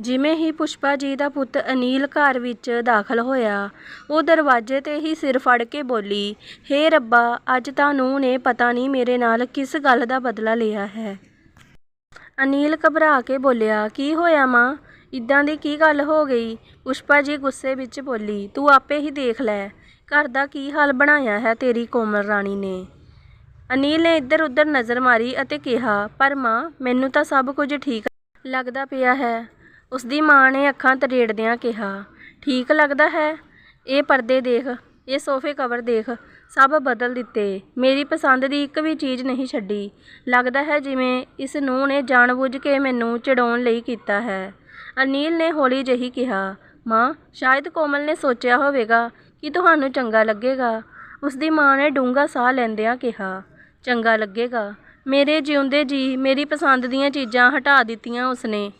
ਜਿਵੇਂ ਹੀ ਪੁਸ਼ਪਾ ਜੀ ਦਾ ਪੁੱਤ ਅਨੀਲ ਘਰ ਵਿੱਚ ਦਾਖਲ ਹੋਇਆ, ਉਹ ਦਰਵਾਜ਼ੇ 'ਤੇ ਹੀ ਸਿਰ ਫੜ ਕੇ ਬੋਲੀ, ਹੇ ਰੱਬਾ, ਅੱਜ ਤਾਂ ਨੂੰਹ ਨੇ ਪਤਾ ਨਹੀਂ ਮੇਰੇ ਨਾਲ ਕਿਸ ਗੱਲ ਦਾ ਬਦਲਾ ਲਿਆ ਹੈ। ਅਨੀਲ ਘਬਰਾ ਕੇ ਬੋਲਿਆ, ਕੀ ਹੋਇਆ ਮਾਂ? ਇਦਾਂ ਦੀ ਕੀ ਗੱਲ ਹੋ ਗਈ? ਪੁਸ਼ਪਾ ਜੀ ਗੁੱਸੇ ਵਿੱਚ ਬੋਲੀ, ਤੂੰ ਆਪੇ ਹੀ ਦੇਖ ਲੈ, ਘਰ ਦਾ ਕੀ ਹਾਲ ਬਣਾਇਆ ਹੈ ਤੇਰੀ ਕੋਮਲ ਰਾਣੀ ਨੇ? ਅਨੀਲ ਨੇ ਇੱਧਰ ਉੱਧਰ ਨਜ਼ਰ ਮਾਰੀ ਅਤੇ ਕਿਹਾ, ਪਰ ਮਾਂ, ਮੈਨੂੰ ਤਾਂ ਸਭ ਕੁਝ ਠੀਕ ਲੱਗਦਾ ਪਿਆ ਹੈ। ਉਸਦੀ ਮਾਂ ਨੇ ਅੱਖਾਂ ਤਰੇੜਦਿਆਂ ਕਿਹਾ, ਠੀਕ ਲੱਗਦਾ ਹੈ? ਇਹ ਪਰਦੇ ਦੇਖ, ਇਹ ਸੋਫੇ ਕਵਰ ਦੇਖ, ਸਭ ਬਦਲ ਦਿੱਤੇ। ਮੇਰੀ ਪਸੰਦ ਦੀ ਇੱਕ ਵੀ ਚੀਜ਼ ਨਹੀਂ ਛੱਡੀ। ਲੱਗਦਾ ਹੈ ਜਿਵੇਂ ਇਸ ਨੂੰਹ ਨੇ ਜਾਣਬੁੱਝ ਕੇ ਮੈਨੂੰ ਚਿੜਾਉਣ ਲਈ ਕੀਤਾ ਹੈ। ਅਨਿਲ ਨੇ ਹੌਲੀ ਜਿਹੀ ਕਿਹਾ, ਮਾਂ, ਸ਼ਾਇਦ ਕੋਮਲ ਨੇ ਸੋਚਿਆ ਹੋਵੇਗਾ ਕਿ ਤੁਹਾਨੂੰ ਚੰਗਾ ਲੱਗੇਗਾ। ਉਸਦੀ ਮਾਂ ਨੇ ਡੂੰਘਾ ਸਾਹ ਲੈਂਦਿਆਂ ਕਿਹਾ, ਚੰਗਾ ਲੱਗੇਗਾ। ਮੇਰੇ ਜਿਉਂਦੇ ਜੀ ਮੇਰੀ ਪਸੰਦ ਦੀਆਂ ਚੀਜ਼ਾਂ ਹਟਾ ਦਿੱਤੀਆਂ ਉਸਨੇ।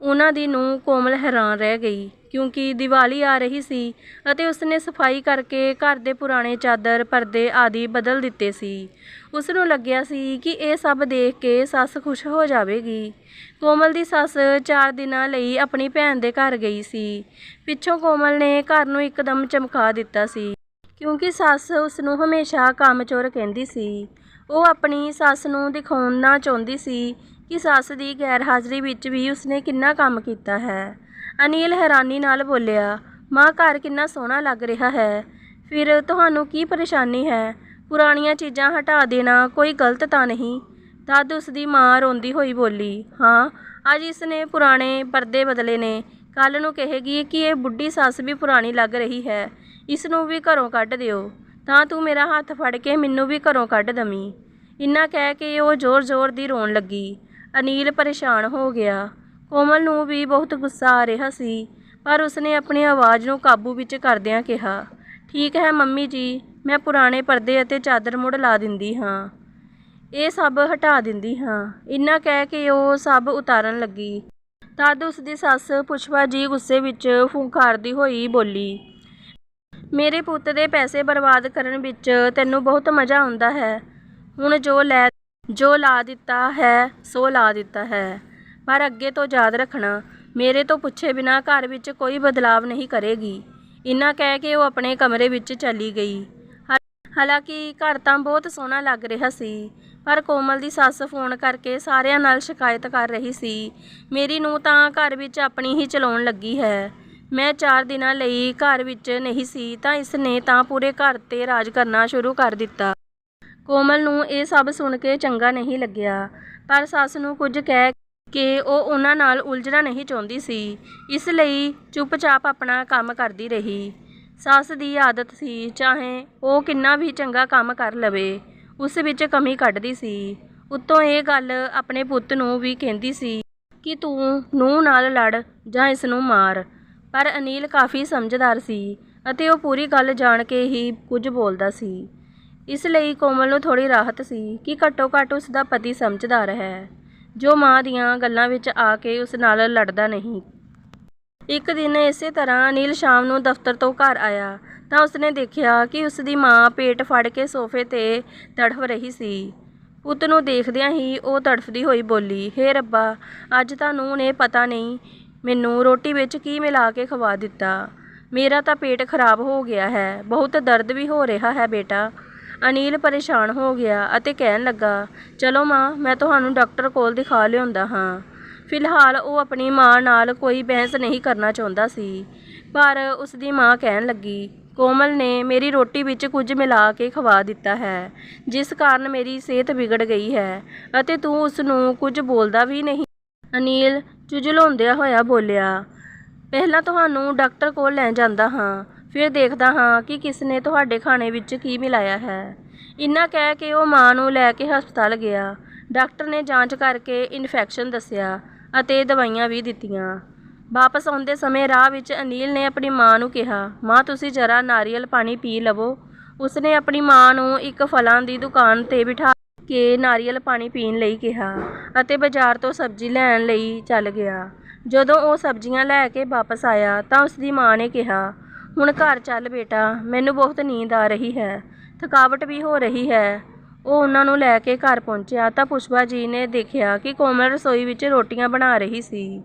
ਉਹਨਾਂ ਦੀ ਨੂੰ ਕੋਮਲ ਹੈਰਾਨ ਰਹਿ ਗਈ, ਕਿਉਂਕਿ ਦੀਵਾਲੀ ਆ ਰਹੀ ਸੀ ਅਤੇ ਉਸਨੇ ਸਫ਼ਾਈ ਕਰਕੇ ਘਰ ਦੇ ਪੁਰਾਣੇ ਚਾਦਰ, ਪਰਦੇ ਆਦਿ ਬਦਲ ਦਿੱਤੇ ਸੀ। ਉਸ ਨੂੰ ਲੱਗਿਆ ਸੀ ਕਿ ਇਹ ਸਭ ਦੇਖ ਕੇ ਸੱਸ ਖੁਸ਼ ਹੋ ਜਾਵੇਗੀ। ਕੋਮਲ ਦੀ ਸੱਸ 4 ਦਿਨਾਂ ਲਈ ਆਪਣੀ ਭੈਣ ਦੇ ਘਰ ਗਈ ਸੀ। ਪਿੱਛੋਂ ਕੋਮਲ ਨੇ ਘਰ ਨੂੰ ਇੱਕਦਮ ਚਮਕਾ ਦਿੱਤਾ ਸੀ, ਕਿਉਂਕਿ ਸੱਸ ਉਸ ਨੂੰ ਹਮੇਸ਼ਾ ਕੰਮਚੋਰ ਕਹਿੰਦੀ ਸੀ। ਉਹ ਆਪਣੀ ਸੱਸ ਨੂੰ ਦਿਖਾਉਣਾ ਚਾਹੁੰਦੀ ਸੀ ਕਿ ਸੱਸ ਦੀ ਗੈਰ ਹਾਜ਼ਰੀ ਵਿੱਚ ਵੀ ਉਸਨੇ ਕਿੰਨਾ ਕੰਮ ਕੀਤਾ ਹੈ। ਅਨੀਲ ਹੈਰਾਨੀ ਨਾਲ ਬੋਲਿਆ, ਮਾਂ, ਘਰ ਕਿੰਨਾ ਸੋਹਣਾ ਲੱਗ ਰਿਹਾ ਹੈ। ਫਿਰ ਤੁਹਾਨੂੰ ਕੀ ਪਰੇਸ਼ਾਨੀ ਹੈ? ਪੁਰਾਣੀਆਂ ਚੀਜ਼ਾਂ ਹਟਾ ਦੇਣਾ ਕੋਈ ਗਲਤ ਤਾਂ ਨਹੀਂ? ਤਦ ਉਸਦੀ ਮਾਂ ਰੋਂਦੀ ਹੋਈ ਬੋਲੀ, ਹਾਂ, ਅੱਜ ਇਸ ਨੇ ਪੁਰਾਣੇ ਪਰਦੇ ਬਦਲੇ ਨੇ। ਕੱਲ ਨੂੰ ਕਹੇਗੀ ਕਿ ਇਹ ਬੁੱਢੀ ਸੱਸ ਵੀ ਪੁਰਾਣੀ ਲੱਗ ਰਹੀ ਹੈ। ਇਸ ਨੂੰ ਵੀ ਘਰੋਂ ਕੱਢ ਦਿਓ। ਤਾਂ ਤੂੰ ਮੇਰਾ ਹੱਥ ਫੜ ਕੇ ਮੈਨੂੰ ਵੀ ਘਰੋਂ ਕੱਢ ਦਵੀਂ। ਇੰਨਾ ਕਹਿ ਕੇ ਉਹ ਜ਼ੋਰ-ਜ਼ੋਰ ਦੀ ਰੋਣ ਲੱਗੀ। ਅਨੀਲ ਪਰੇਸ਼ਾਨ ਹੋ ਗਿਆ। ਕੋਮਲ ਨੂੰ ਵੀ ਬਹੁਤ ਗੁੱਸਾ ਆ ਰਿਹਾ ਸੀ, ਪਰ ਉਸਨੇ ਆਪਣੀ ਆਵਾਜ਼ ਨੂੰ ਕਾਬੂ ਵਿੱਚ ਕਰਦਿਆਂ ਕਿਹਾ, ਠੀਕ ਹੈ ਮੰਮੀ ਜੀ, ਮੈਂ ਪੁਰਾਣੇ ਪਰਦੇ ਅਤੇ ਚਾਦਰ ਮੁੜ ਲਾ ਦਿੰਦੀ ਹਾਂ। ਇਹ ਸਭ ਹਟਾ ਦਿੰਦੀ ਹਾਂ। ਇੰਨਾ ਕਹਿ ਕੇ ਉਹ ਸਭ ਉਤਾਰਨ ਲੱਗੀ। ਤਦ ਉਸਦੀ ਸੱਸ ਪੁਸ਼ਪਾ ਜੀ ਗੁੱਸੇ ਵਿੱਚ ਫੁੰਕਾਰਦੀ ਹੋਈ ਬੋਲੀ, ਮੇਰੇ ਪੁੱਤ ਦੇ ਪੈਸੇ ਬਰਬਾਦ ਕਰਨ ਵਿੱਚ ਤੈਨੂੰ ਬਹੁਤ ਮਜ਼ਾ ਆਉਂਦਾ ਹੈ। ਹੁਣ ਜੋ ਲੈ ਜੋ ਲਾ ਦਿੱਤਾ ਹੈ, ਸੋ ਲਾ ਦਿੱਤਾ ਹੈ। ਪਰ ਅੱਗੇ ਤੋਂ ਯਾਦ ਰੱਖਣਾ, ਮੇਰੇ ਤੋਂ ਪੁੱਛੇ ਬਿਨਾ ਘਰ ਵਿੱਚ ਕੋਈ ਬਦਲਾਵ ਨਹੀਂ ਕਰੇਗੀ। ਇੰਨਾ ਕਹਿ ਕੇ ਉਹ ਆਪਣੇ ਕਮਰੇ ਵਿੱਚ ਚਲੀ ਗਈ। ਹਾਲਾਂਕਿ ਘਰ ਤਾਂ ਬਹੁਤ ਸੋਹਣਾ ਲੱਗ ਰਿਹਾ ਸੀ, ਪਰ ਕੋਮਲ ਦੀ ਸੱਸ ਫੋਨ ਕਰਕੇ ਸਾਰਿਆਂ ਨਾਲ ਸ਼ਿਕਾਇਤ ਕਰ ਰਹੀ ਸੀ, ਮੇਰੀ ਨੂੰ ਤਾਂ ਘਰ ਵਿੱਚ ਆਪਣੀ ਹੀ ਚਲਾਉਣ ਲੱਗੀ ਹੈ। ਮੈਂ 4 ਦਿਨਾਂ ਲਈ ਘਰ ਵਿੱਚ ਨਹੀਂ ਸੀ ਤਾਂ ਇਸ ਨੇ ਤਾਂ ਪੂਰੇ ਘਰ ਤੇ ਰਾਜ ਕਰਨਾ ਸ਼ੁਰੂ ਕਰ ਦਿੱਤਾ। ਕੋਮਲ ਨੂੰ ਇਹ ਸਭ ਸੁਣ ਕੇ ਚੰਗਾ ਨਹੀਂ ਲੱਗਿਆ। ਪਰ ਸੱਸ ਨੂੰ ਕੁਝ ਕਹਿ ਕੇ ਉਹ ਉਹਨਾਂ ਨਾਲ ਉਲਝਣਾ ਨਹੀਂ ਚਾਹੁੰਦੀ ਸੀ। ਇਸ ਲਈ ਚੁੱਪਚਾਪ ਆਪਣਾ ਕੰਮ ਕਰਦੀ ਰਹੀ। ਸੱਸ ਦੀ ਆਦਤ ਸੀ, ਚਾਹੇ ਉਹ ਕਿੰਨਾ ਵੀ ਚੰਗਾ ਕੰਮ ਕਰ ਲਵੇ, ਉਸ ਵਿੱਚ ਕਮੀ ਕੱਢਦੀ ਸੀ। ਉੱਤੋਂ ਇਹ ਗੱਲ ਆਪਣੇ ਪੁੱਤ ਨੂੰ ਵੀ ਕਹਿੰਦੀ ਸੀ ਕਿ ਤੂੰ ਨੂੰਹ ਨਾਲ ਲੜ ਜਾਂ ਇਸ ਨੂੰ ਮਾਰ। ਪਰ ਅਨੀਲ ਕਾਫੀ ਸਮਝਦਾਰ ਸੀ ਅਤੇ ਉਹ ਪੂਰੀ ਗੱਲ ਜਾਣ ਕੇ ਹੀ ਕੁਝ ਬੋਲਦਾ ਸੀ। ਇਸ ਲਈ ਕੋਮਲ ਨੂੰ ਥੋੜੀ ਰਾਹਤ ਸੀ ਕਿ ਘੱਟੋ ਘੱਟ ਉਸ ਦਾ ਪਤੀ ਸਮਝਦਾਰ ਹੈ ਜੋ ਮਾਂ ਦੀਆਂ ਗੱਲਾਂ ਵਿੱਚ ਆ ਕੇ ਉਸ ਨਾਲ ਲੜਦਾ ਨਹੀਂ। ਇੱਕ ਦਿਨ ਇਸੇ ਤਰ੍ਹਾਂ ਅਨਿਲ ਸ਼ਾਮ ਨੂੰ ਦਫ਼ਤਰ ਤੋਂ ਘਰ ਆਇਆ, ਤਾਂ ਉਸਨੇ ਦੇਖਿਆ ਕਿ ਉਸ ਦੀ ਮਾਂ ਪੇਟ ਫੜ ਕੇ ਸੋਫੇ ਤੇ ਤੜਫ ਰਹੀ ਸੀ। ਪੁੱਤ ਨੂੰ ਦੇਖਦਿਆਂ ਹੀ ਉਹ ਤੜਫਦੀ ਹੋਈ ਬੋਲੀ, ਹੇ ਰੱਬਾ, ਅੱਜ ਤਾਂ ਨੂੰਹ ਨੇ ਪਤਾ ਨਹੀਂ ਮੈਨੂੰ ਰੋਟੀ ਵਿੱਚ ਕੀ ਮਿਲਾ ਕੇ ਖਵਾ ਦਿੱਤਾ। ਮੇਰਾ ਤਾਂ ਪੇਟ ਖਰਾਬ ਹੋ ਗਿਆ ਹੈ, ਬਹੁਤ ਦਰਦ ਵੀ ਹੋ ਰਿਹਾ ਹੈ ਬੇਟਾ। ਅਨੀਲ ਪਰੇਸ਼ਾਨ ਹੋ ਗਿਆ ਅਤੇ ਕਹਿਣ ਲੱਗਾ, ਚਲੋ ਮਾਂ, ਮੈਂ ਤੁਹਾਨੂੰ ਡਾਕਟਰ ਕੋਲ ਦਿਖਾ ਲਿਆਉਂਦਾ ਹਾਂ। ਫਿਲਹਾਲ ਉਹ ਆਪਣੀ ਮਾਂ ਨਾਲ ਕੋਈ ਬਹਿਸ ਨਹੀਂ ਕਰਨਾ ਚਾਹੁੰਦਾ ਸੀ, ਪਰ ਉਸ ਦੀ ਮਾਂ ਕਹਿਣ ਲੱਗੀ, ਕੋਮਲ ਨੇ ਮੇਰੀ ਰੋਟੀ ਵਿੱਚ ਕੁਝ ਮਿਲਾ ਕੇ ਖਵਾ ਦਿੱਤਾ ਹੈ, ਜਿਸ ਕਾਰਨ ਮੇਰੀ ਸਿਹਤ ਵਿਗੜ ਗਈ ਹੈ ਅਤੇ ਤੂੰ ਉਸ ਨੂੰ ਕੁਝ ਬੋਲਦਾ ਵੀ ਨਹੀਂ। ਅਨੀਲ ਚੁਜਲਾਉਂਦਿਆਂ ਹੋਇਆ ਬੋਲਿਆ, ਪਹਿਲਾਂ ਤੁਹਾਨੂੰ ਡਾਕਟਰ ਕੋਲ ਲੈ ਜਾਂਦਾ ਹਾਂ ਫਿਰ ਦੇਖਦਾ ਹਾਂ ਕਿ ਕਿਸ ਨੇ ਤੁਹਾਡੇ ਖਾਣੇ ਵਿੱਚ ਕੀ ਮਿਲਾਇਆ ਹੈ। ਇੰਨਾ ਕਹਿ ਕੇ ਉਹ ਮਾਂ ਨੂੰ ਲੈ ਕੇ ਹਸਪਤਾਲ ਗਿਆ। ਡਾਕਟਰ ਨੇ ਜਾਂਚ ਕਰਕੇ ਇਨਫੈਕਸ਼ਨ ਦੱਸਿਆ ਅਤੇ ਦਵਾਈਆਂ ਵੀ ਦਿੱਤੀਆਂ। ਵਾਪਸ ਆਉਂਦੇ ਸਮੇਂ ਰਾਹ ਵਿੱਚ ਅਨੀਲ ਨੇ ਆਪਣੀ ਮਾਂ ਨੂੰ ਕਿਹਾ, ਮਾਂ, ਤੁਸੀਂ ਜਰਾ ਨਾਰੀਅਲ ਪਾਣੀ ਪੀ ਲਵੋ। ਉਸਨੇ ਆਪਣੀ ਮਾਂ ਨੂੰ ਇੱਕ ਫਲਾਂ ਦੀ ਦੁਕਾਨ ਤੇ ਬਿਠਾ ਕੇ ਨਾਰੀਅਲ ਪਾਣੀ ਪੀਣ ਲਈ ਕਿਹਾ ਅਤੇ ਬਾਜ਼ਾਰ ਤੋਂ ਸਬਜ਼ੀ ਲੈਣ ਲਈ ਚੱਲ ਗਿਆ। ਜਦੋਂ ਉਹ ਸਬਜ਼ੀਆਂ ਲੈ ਕੇ ਵਾਪਸ ਆਇਆ ਤਾਂ ਉਸਦੀ ਮਾਂ ਨੇ ਕਿਹਾ ਹੁਣ ਘਰ ਚੱਲ ਬੇਟਾ, ਮੈਨੂੰ ਬਹੁਤ ਨੀਂਦ ਆ ਰਹੀ ਹੈ, ਥਕਾਵਟ ਵੀ ਹੋ ਰਹੀ ਹੈ। ਉਹ ਉਹਨਾਂ ਨੂੰ ਲੈ ਕੇ ਘਰ ਪਹੁੰਚਿਆ ਤਾਂ ਪੁਸ਼ਪਾ ਜੀ ਨੇ ਦੇਖਿਆ ਕਿ ਕੋਮਲ ਰਸੋਈ ਵਿੱਚ ਰੋਟੀਆਂ ਬਣਾ ਰਹੀ ਸੀ।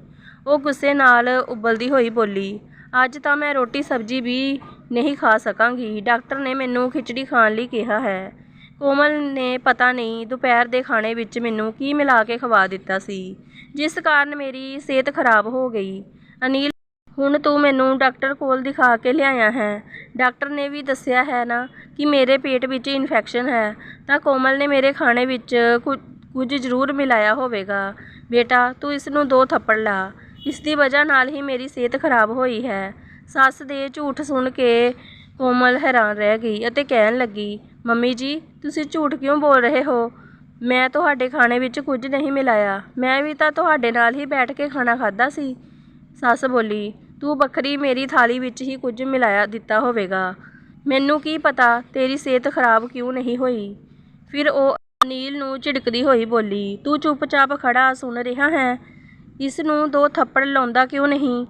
ਉਹ ਗੁੱਸੇ ਨਾਲ ਉਬਲਦੀ ਹੋਈ ਬੋਲੀ, ਅੱਜ ਤਾਂ ਮੈਂ ਰੋਟੀ ਸਬਜ਼ੀ ਵੀ ਨਹੀਂ ਖਾ ਸਕਾਂਗੀ। ਡਾਕਟਰ ਨੇ ਮੈਨੂੰ ਖਿਚੜੀ ਖਾਣ ਲਈ ਕਿਹਾ ਹੈ। ਕੋਮਲ ਨੇ ਪਤਾ ਨਹੀਂ ਦੁਪਹਿਰ ਦੇ ਖਾਣੇ ਵਿੱਚ ਮੈਨੂੰ ਕੀ ਮਿਲਾ ਕੇ ਖਵਾ ਦਿੱਤਾ ਸੀ, ਜਿਸ ਕਾਰਨ ਮੇਰੀ ਸਿਹਤ ਖਰਾਬ ਹੋ ਗਈ। ਅਨੀਲ ਹੁਣ ਤੂੰ ਮੈਨੂੰ ਡਾਕਟਰ ਕੋਲ ਦਿਖਾ ਕੇ ਲਿਆਇਆ ਹੈ। ਡਾਕਟਰ ਨੇ ਵੀ ਦੱਸਿਆ ਹੈ ਨਾ ਕਿ ਮੇਰੇ ਪੇਟ ਵਿੱਚ ਇਨਫੈਕਸ਼ਨ ਹੈ, ਤਾਂ ਕੋਮਲ ਨੇ ਮੇਰੇ ਖਾਣੇ ਵਿੱਚ ਕੁ- ਕੁਝ ਜ਼ਰੂਰ ਮਿਲਾਇਆ ਹੋਵੇਗਾ। ਬੇਟਾ, ਤੂੰ ਇਸ ਨੂੰ ਦੋ ਥੱਪੜ ਲਾ। ਇਸ ਦੀ ਵਜ੍ਹਾ ਨਾਲ ਹੀ ਮੇਰੀ ਸਿਹਤ ਖਰਾਬ ਹੋਈ ਹੈ। ਸੱਸ ਦੇ ਝੂਠ ਸੁਣ ਕੇ ਕੋਮਲ ਹੈਰਾਨ ਰਹਿ ਗਈ ਅਤੇ ਕਹਿਣ ਲੱਗੀ, ਮੰਮੀ ਜੀ, ਤੁਸੀਂ ਝੂਠ ਕਿਉਂ ਬੋਲ ਰਹੇ ਹੋ? ਮੈਂ ਤੁਹਾਡੇ ਖਾਣੇ ਵਿੱਚ ਕੁਝ ਨਹੀਂ ਮਿਲਾਇਆ। ਮੈਂ ਵੀ ਤਾਂ ਤੁਹਾਡੇ ਨਾਲ ਹੀ ਬੈਠ ਕੇ ਖਾਣਾ ਖਾਧਾ ਸੀ। ਸੱਸ ਬੋਲੀ ਤੂੰ ਵੱਖਰੀ ਮੇਰੀ ਥਾਲੀ ਵਿੱਚ ਹੀ ਕੁਝ ਮਿਲਾਇਆ ਦਿੱਤਾ ਹੋਵੇਗਾ। ਮੈਨੂੰ ਕੀ ਪਤਾ ਤੇਰੀ ਸਿਹਤ ਖਰਾਬ ਕਿਉਂ ਨਹੀਂ ਹੋਈ। ਫਿਰ ਉਹ ਅਨੀਲ ਨੂੰ ਝਿੜਕਦੀ ਹੋਈ ਬੋਲੀ, ਤੂੰ ਚੁੱਪਚਾਪ ਖੜਾ ਸੁਣ ਰਿਹਾ ਹੈ? ਇਸ ਨੂੰ ਦੋ ਥੱਪੜ ਲਾਉਂਦਾ ਕਿਉਂ ਨਹੀਂ?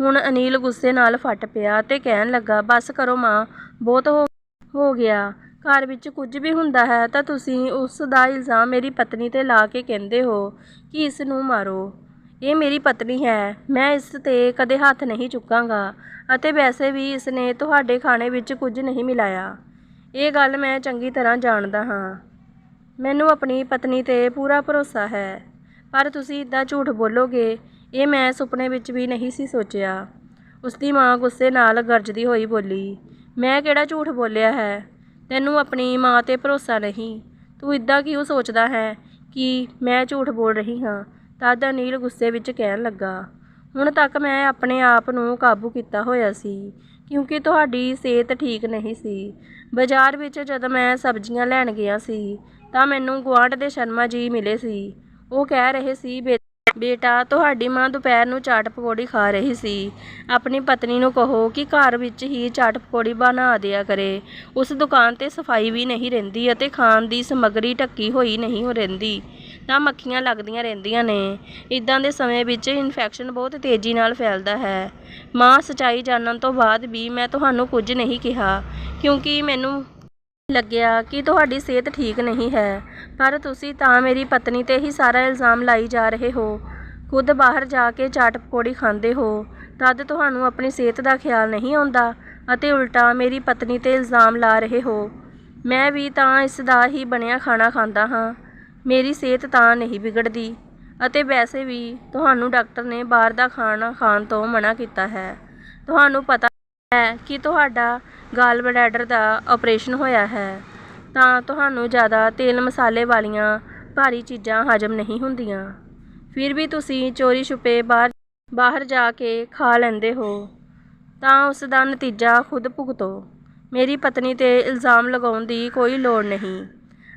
ਹੁਣ ਅਨੀਲ ਗੁੱਸੇ ਨਾਲ ਫਟ ਪਿਆ ਤੇ ਕਹਿਣ ਲੱਗਾ, ਬਸ ਕਰੋ ਮਾਂ, ਬਹੁਤ ਹੋ ਹੋ ਗਿਆ। ਘਰ ਵਿੱਚ ਕੁਝ ਵੀ ਹੁੰਦਾ ਹੈ ਤਾਂ ਤੁਸੀਂ ਉਸ ਦਾ ਇਲਜ਼ਾਮ ਮੇਰੀ ਪਤਨੀ ਤੇ ਲਾ ਕੇ ਕਹਿੰਦੇ ਹੋ ਕਿ ਇਸ ਨੂੰ ਮਾਰੋ। ਇਹ ਮੇਰੀ ਪਤਨੀ ਹੈ। ਮੈਂ ਇਸ ਤੇ ਕਦੇ ਹੱਥ ਨਹੀਂ ਚੁੱਕਾਂਗਾ ਅਤੇ ਵੈਸੇ ਵੀ ਇਸ ਨੇ ਤੁਹਾਡੇ ਖਾਣੇ ਵਿੱਚ ਕੁਝ ਨਹੀਂ ਮਿਲਾਇਆ। ਇਹ ਗੱਲ ਮੈਂ ਚੰਗੀ ਤਰ੍ਹਾਂ ਜਾਣਦਾ ਹਾਂ। ਮੈਨੂੰ ਆਪਣੀ ਪਤਨੀ ਤੇ ਪੂਰਾ ਭਰੋਸਾ ਹੈ। ਪਰ ਤੁਸੀਂ ਇਦਾਂ ਝੂਠ ਬੋਲੋਗੇ, ਇਹ ਮੈਂ ਸੁਪਨੇ ਵਿੱਚ ਵੀ ਨਹੀਂ ਸੀ ਸੋਚਿਆ। ਉਸ ਦੀ ਮਾਂ ਗੁੱਸੇ ਨਾਲ ਗਰਜਦੀ ਹੋਈ ਬੋਲੀ, ਮੈਂ ਕਿਹੜਾ ਝੂਠ ਬੋਲਿਆ ਹੈ? ਤੈਨੂੰ ਆਪਣੀ ਮਾਂ ਤੇ ਭਰੋਸਾ ਨਹੀਂ। ਤੂੰ ਇਦਾਂ ਕਿਉਂ ਸੋਚਦਾ ਹੈ ਕਿ ਮੈਂ ਝੂਠ ਬੋਲ ਰਹੀ ਹਾਂ? ਤਦ ਅਨਿਲ ਗੁੱਸੇ ਵਿੱਚ ਕਹਿਣ ਲੱਗਾ, ਹੁਣ ਤੱਕ ਮੈਂ ਆਪਣੇ ਆਪ ਨੂੰ ਕਾਬੂ ਕੀਤਾ ਹੋਇਆ ਸੀ, ਕਿਉਂਕਿ ਤੁਹਾਡੀ ਸਿਹਤ ਠੀਕ ਨਹੀਂ ਸੀ। ਬਾਜ਼ਾਰ ਵਿੱਚ ਜਦੋਂ ਮੈਂ ਸਬਜ਼ੀਆਂ ਲੈਣ ਗਿਆ ਸੀ, ਤਾਂ ਮੈਨੂੰ ਗੁਆਂਢ ਦੇ ਸ਼ਰਮਾ ਜੀ ਮਿਲੇ ਸੀ। ਉਹ ਕਹਿ ਰਹੇ ਸੀ, "ਬੇ- ਬੇਟਾ, ਤੁਹਾਡੀ ਮਾਂ ਦੁਪਹਿਰ ਨੂੰ ਚਾਟ ਪਕੌੜੀ ਖਾ ਰਹੀ ਸੀ। ਆਪਣੀ ਪਤਨੀ ਨੂੰ ਕਹੋ ਕਿ ਘਰ ਵਿੱਚ ਹੀ ਚਾਟ ਪਕੌੜੀ ਬਣਾ ਦਿਆ ਕਰੇ। ਉਸ ਦੁਕਾਨ ਤੇ ਸਫ਼ਾਈ ਵੀ ਨਹੀਂ ਰਹਿੰਦੀ ਅਤੇ ਖਾਣ ਦੀ ਸਮੱਗਰੀ ਢੱਕੀ ਹੋਈ ਨਹੀਂ ਹੋ ਰਹਿੰਦੀ। ਤਾਂ ਮੱਖੀਆਂ ਲੱਗਦੀਆਂ ਰਹਿੰਦੀਆਂ ਨੇ। ਇਦਾਂ ਦੇ ਸਮੇਂ ਵਿੱਚ ਇਨਫੈਕਸ਼ਨ ਬਹੁਤ ਤੇਜ਼ੀ ਨਾਲ ਫੈਲਦਾ ਹੈ। ਮਾਂ ਸਚਾਈ ਜਾਣਨ ਤੋਂ ਬਾਅਦ ਵੀ ਮੈਂ ਤੁਹਾਨੂੰ ਕੁਝ ਨਹੀਂ ਕਿਹਾ, ਕਿਉਂਕਿ ਮੈਨੂੰ ਲੱਗਿਆ ਕਿ ਤੁਹਾਡੀ ਸਿਹਤ ਠੀਕ ਨਹੀਂ ਹੈ। ਪਰ ਤੁਸੀਂ ਤਾਂ ਮੇਰੀ ਪਤਨੀ ਤੇ ਹੀ ਸਾਰਾ ਇਲਜ਼ਾਮ ਲਾਈ ਜਾ ਰਹੇ ਹੋ। ਖੁਦ ਬਾਹਰ ਜਾ ਕੇ ਚਾਟ ਪਕੌੜੀ ਖਾਂਦੇ ਹੋ, ਤਦ ਤੁਹਾਨੂੰ ਆਪਣੀ ਸਿਹਤ ਦਾ ਖਿਆਲ ਨਹੀਂ ਆਉਂਦਾ ਅਤੇ ਉਲਟਾ ਮੇਰੀ ਪਤਨੀ ਤੇ ਇਲਜ਼ਾਮ ਲਾ ਰਹੇ ਹੋ। ਮੈਂ ਵੀ ਤਾਂ ਇਸ ਦਾ ਹੀ ਬਣਿਆ ਖਾਣਾ ਖਾਂਦਾ ਹਾਂ। ਮੇਰੀ ਸਿਹਤ ਤਾਂ ਨਹੀਂ ਵਿਗੜਦੀ ਅਤੇ ਵੈਸੇ ਵੀ ਤੁਹਾਨੂੰ ਡਾਕਟਰ ਨੇ ਬਾਹਰ ਦਾ ਖਾਣਾ ਖਾਣ ਤੋਂ ਮਨਾ ਕੀਤਾ ਹੈ। ਤੁਹਾਨੂੰ ਪਤਾ ਹੈ ਕਿ ਤੁਹਾਡਾ ਗਾਲ ਬਲੈਡਰ ਦਾ ਆਪਰੇਸ਼ਨ ਹੋਇਆ ਹੈ, ਤਾਂ ਤੁਹਾਨੂੰ ਜ਼ਿਆਦਾ ਤੇਲ ਮਸਾਲੇ ਵਾਲੀਆਂ ਭਾਰੀ ਚੀਜ਼ਾਂ ਹਜਮ ਨਹੀਂ ਹੁੰਦੀਆਂ। ਫਿਰ ਵੀ ਤੁਸੀਂ ਚੋਰੀ ਛੁਪੇ ਬਾਹਰ ਬਾਹਰ ਜਾ ਕੇ ਖਾ ਲੈਂਦੇ ਹੋ, ਤਾਂ ਉਸ ਦਾ ਨਤੀਜਾ ਖੁਦ ਭੁਗਤੋ। ਮੇਰੀ ਪਤਨੀ ਤੇ ਇਲਜ਼ਾਮ ਲਗਾਉਣ ਦੀ ਕੋਈ ਲੋੜ ਨਹੀਂ।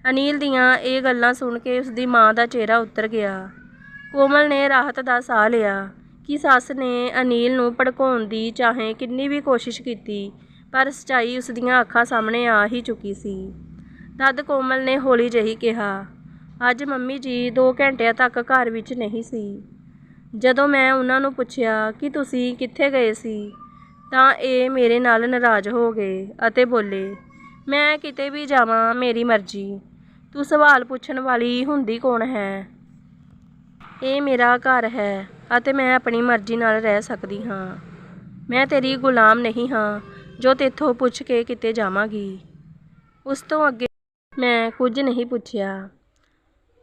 ਅਨੀਲ ਦੀਆਂ ਇਹ ਗੱਲਾਂ ਸੁਣ ਕੇ ਉਸ ਦੀ ਮਾਂ ਦਾ ਚਿਹਰਾ ਉਤਰ ਗਿਆ। ਕੋਮਲ ਨੇ ਰਾਹਤ ਦਾ ਸਾਹ ਲਿਆ ਕਿ ਸੱਸ ਨੇ ਅਨੀਲ ਨੂੰ ਭੜਕਾਉਣ ਦੀ ਚਾਹੇ ਕਿੰਨੀ ਵੀ ਕੋਸ਼ਿਸ਼ ਕੀਤੀ, ਪਰ ਸਚਾਈ ਉਸ ਦੀਆਂ ਅੱਖਾਂ ਸਾਹਮਣੇ ਆ ਹੀ ਚੁੱਕੀ ਸੀ। ਤਦ ਕੋਮਲ ਨੇ ਹੌਲੀ ਜਿਹੀ ਕਿਹਾ, ਅੱਜ ਮੰਮੀ ਜੀ 2 ਘੰਟਿਆਂ ਤੱਕ ਘਰ ਵਿੱਚ ਨਹੀਂ ਸੀ। ਜਦੋਂ ਮੈਂ ਉਹਨਾਂ ਨੂੰ ਪੁੱਛਿਆ ਕਿ ਤੁਸੀਂ ਕਿੱਥੇ ਗਏ ਸੀ, ਤਾਂ ਇਹ ਮੇਰੇ ਨਾਲ ਨਾਰਾਜ਼ ਹੋ ਗਏ ਅਤੇ ਬੋਲੇ, ਮੈਂ ਕਿਤੇ ਵੀ ਜਾਵਾਂ, ਮੇਰੀ ਮਰਜ਼ੀ। ਤੂੰ ਸਵਾਲ ਪੁੱਛਣ ਵਾਲੀ ਹੁੰਦੀ ਕੌਣ ਹੈ? ਇਹ ਮੇਰਾ ਘਰ ਹੈ ਅਤੇ ਮੈਂ ਆਪਣੀ ਮਰਜ਼ੀ ਨਾਲ ਰਹਿ ਸਕਦੀ ਹਾਂ। ਮੈਂ ਤੇਰੀ ਗੁਲਾਮ ਨਹੀਂ ਹਾਂ, ਜੋ ਤੇਥੋਂ ਪੁੱਛ ਕੇ ਕਿਤੇ ਜਾਵਾਂਗੀ। ਉਸ ਤੋਂ ਅੱਗੇ ਮੈਂ ਕੁਝ ਨਹੀਂ ਪੁੱਛਿਆ।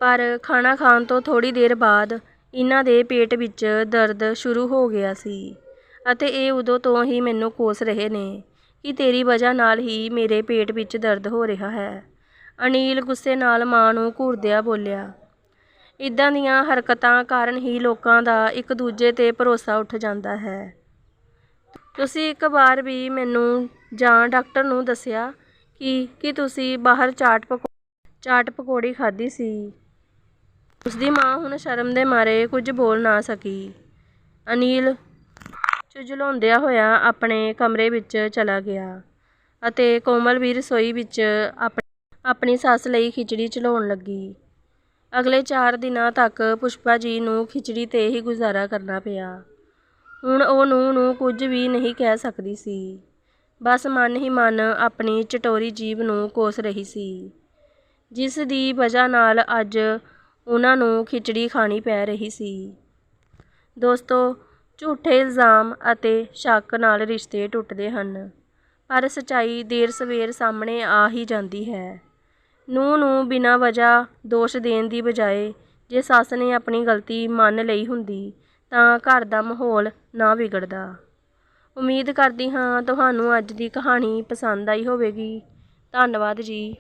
ਪਰ ਖਾਣਾ ਖਾਣ ਤੋਂ ਥੋੜੀ ਦੇਰ ਬਾਅਦ ਇਹਨਾਂ ਦੇ ਪੇਟ ਵਿੱਚ ਦਰਦ ਸ਼ੁਰੂ ਹੋ ਗਿਆ ਸੀ ਅਤੇ ਇਹ ਉਦੋਂ ਤੋਂ ਹੀ ਮੈਨੂੰ ਕੋਸ ਰਹੇ ਨੇ ਕਿ ਤੇਰੀ ਵਜ੍ਹਾ ਨਾਲ ਹੀ ਮੇਰੇ ਪੇਟ ਵਿੱਚ ਦਰਦ ਹੋ ਰਿਹਾ ਹੈ। ਅਨੀਲ ਗੁੱਸੇ ਨਾਲ ਮਾਂ ਨੂੰ ਘੂਰਦਿਆਂ ਬੋਲਿਆ, ਇਦਾਂ ਦੀਆਂ ਹਰਕਤਾਂ ਕਾਰਨ ਹੀ ਲੋਕਾਂ ਦਾ ਇੱਕ ਦੂਜੇ ਤੇ ਭਰੋਸਾ ਉੱਠ ਜਾਂਦਾ ਹੈ। ਤੁਸੀਂ ਇੱਕ ਵਾਰ ਵੀ ਮੈਨੂੰ ਜਾਂ ਡਾਕਟਰ ਨੂੰ ਦੱਸਿਆ ਕਿ ਕਿ ਤੁਸੀਂ ਬਾਹਰ ਚਾਟ ਪਕੌ, ਚਾਟ ਪਕੌੜੀ ਖਾਧੀ ਸੀ? ਉਸਦੀ ਮਾਂ ਹੁਣ ਸ਼ਰਮ ਦੇ ਮਾਰੇ ਕੁਝ ਬੋਲ ਨਾ ਸਕੀ। ਅਨੀਲ ਝੁਝਲਾਉਂਦਿਆਂ ਹੋਇਆ ਆਪਣੇ ਕਮਰੇ ਵਿੱਚ ਚਲਾ ਗਿਆ ਅਤੇ ਕੋਮਲ ਵੀ ਰਸੋਈ ਵਿੱਚ ਆਪਣੀ ਆਪਣੀ ਸੱਸ ਲਈ ਖਿਚੜੀ ਚਲਾਉਣ ਲੱਗੀ। ਅਗਲੇ 4 ਦਿਨਾਂ ਤੱਕ ਪੁਸ਼ਪਾ ਜੀ ਨੂੰ ਖਿਚੜੀ ਤੇ ਹੀ ਗੁਜ਼ਾਰਾ ਕਰਨਾ ਪਿਆ। ਹੁਣ ਉਹ ਨੂੰ ਨੂੰ ਕੁਝ ਵੀ ਨਹੀਂ ਕਹਿ ਸਕਦੀ ਸੀ। ਬਸ ਮਨ ਹੀ ਮਨ ਆਪਣੀ ਚਟੋਰੀ ਜੀਭ ਨੂੰ ਕੋਸ ਰਹੀ ਸੀ। ਜਿਸ ਦੀ ਵਜ੍ਹਾ ਨਾਲ ਅੱਜ ਉਹਨਾਂ ਨੂੰ ਖਿਚੜੀ ਖਾਣੀ ਪੈ ਰਹੀ ਸੀ। ਦੋਸਤੋ, ਝੂਠੇ ਇਲਜ਼ਾਮ ਅਤੇ ਸ਼ੱਕ ਨਾਲ ਰਿਸ਼ਤੇ ਟੁੱਟਦੇ ਹਨ, ਪਰ ਸਚਾਈ ਦੇਰ ਸਵੇਰ ਸਾਹਮਣੇ ਆ ਹੀ ਜਾਂਦੀ ਹੈ। ਨੂੰਹ ਨੂੰ ਬਿਨਾਂ ਵਜ੍ਹਾ ਦੋਸ਼ ਦੇਣ ਦੀ ਬਜਾਏ ਜੇ ਸੱਸ ਨੇ ਆਪਣੀ ਗਲਤੀ ਮੰਨ ਲਈ ਹੁੰਦੀ ਤਾਂ ਘਰ ਦਾ ਮਾਹੌਲ ਨਾ ਵਿਗੜਦਾ। ਉਮੀਦ ਕਰਦੀ ਹਾਂ ਤੁਹਾਨੂੰ ਅੱਜ ਦੀ ਕਹਾਣੀ ਪਸੰਦ ਆਈ ਹੋਵੇਗੀ। ਧੰਨਵਾਦ ਜੀ।